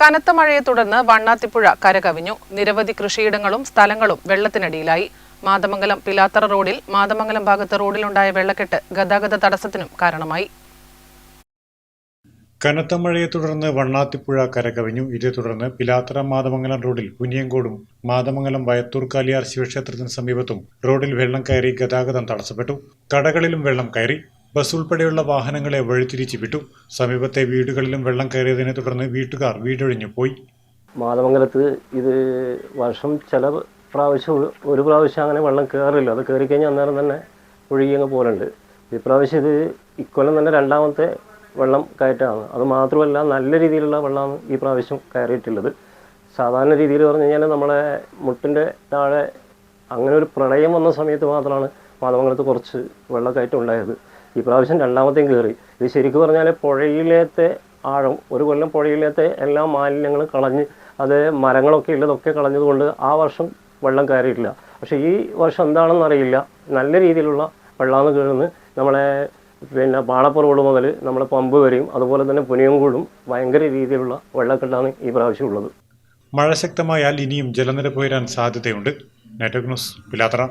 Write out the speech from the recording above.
കനത്ത മഴയെ തുടർന്ന് വണ്ണാത്തിപ്പുഴ കരകവിഞ്ഞു. നിരവധി കൃഷിയിടങ്ങളും സ്ഥലങ്ങളും വെള്ളത്തിനടിയിലായി. മാതമംഗലം പിലാത്തറ റോഡിൽ മാതമംഗലം ഭാഗത്ത് റോഡിലുണ്ടായ വെള്ളക്കെട്ട് ഗതാഗത തടസ്സത്തിനും കാരണമായി. കനത്ത മഴയെ തുടർന്ന് വണ്ണാത്തിപ്പുഴ കരകവിഞ്ഞു. ഇതേ തുടർന്ന് പിലാത്തറ മാതമംഗലം റോഡിൽ കുനിയങ്കോടും മാതമംഗലം വയത്തൂർ കാലിയാർ ശിവക്ഷേത്രത്തിന് സമീപത്തും റോഡിൽ വെള്ളം കയറി ഗതാഗതം തടസ്സപ്പെട്ടു. കടകളിലും വെള്ളം കയറി. ബസ് ഉൾപ്പെടെയുള്ള വാഹനങ്ങളെ വഴിതിരിച്ചു വിട്ടു. സമീപത്തെ വീടുകളിലും വെള്ളം കയറിയതിനെ തുടർന്ന് വീട്ടുകാർ വീടൊഴിഞ്ഞു പോയി. മാതമംഗലത്ത് ഇത് വർഷം ചില പ്രാവശ്യം ഒരു- പ്രാവശ്യം അങ്ങനെ വെള്ളം കയറില്ല. അത് കയറി കഴിഞ്ഞാൽ അന്നേരം തന്നെ ഒഴുകി അങ്ങ് പോലുണ്ട് ഇപ്രാവശ്യം ഇത് ഇക്കൊല്ലം തന്നെ രണ്ടാമത്തെ വെള്ളം കയറ്റാണ്. അത് മാത്രമല്ല നല്ല രീതിയിലുള്ള വെള്ളമാണ് ഈ പ്രാവശ്യം കയറിയിട്ടുള്ളത്. സാധാരണ രീതിയിൽ പറഞ്ഞു കഴിഞ്ഞാൽ നമ്മളെ മുട്ടിന്റെ താഴെ അങ്ങനെ ഒരു പ്രളയം വന്ന സമയത്ത് മാത്രമാണ് മാതമംഗലത്ത് കുറച്ച് വെള്ളക്കയറ്റം ഉണ്ടായത്. ഈ പ്രാവശ്യം രണ്ടാമത്തെയും കയറി ഇത് ശരിക്കും പറഞ്ഞാൽ പുഴയിലത്തെ ആഴം ഒരു കൊല്ലം പുഴയിലത്തെ എല്ലാ മാലിന്യങ്ങളും കളഞ്ഞ് അത് മരങ്ങളൊക്കെ ഉള്ളതൊക്കെ കളഞ്ഞതുകൊണ്ട് ആ വർഷം വെള്ളം കയറിയിട്ടില്ല. പക്ഷേ ഈ വർഷം എന്താണെന്ന് അറിയില്ല. നല്ല രീതിയിലുള്ള വെള്ളമാണ് കയറുന്നത്. നമ്മളെ പിന്നെ പാണപ്പുറോട് മുതൽ നമ്മളെ പമ്പ് വരെയും അതുപോലെ തന്നെ പുനിയങ്കോടും ഭയങ്കര രീതിയിലുള്ള വെള്ളക്കെട്ടാണ് ഈ പ്രാവശ്യം ഉള്ളത്. മഴ ശക്തമായാൽ ഇനിയും ജലനിരപ്പ് ഉയരാൻ സാധ്യതയുണ്ട്. Network news Pilathara.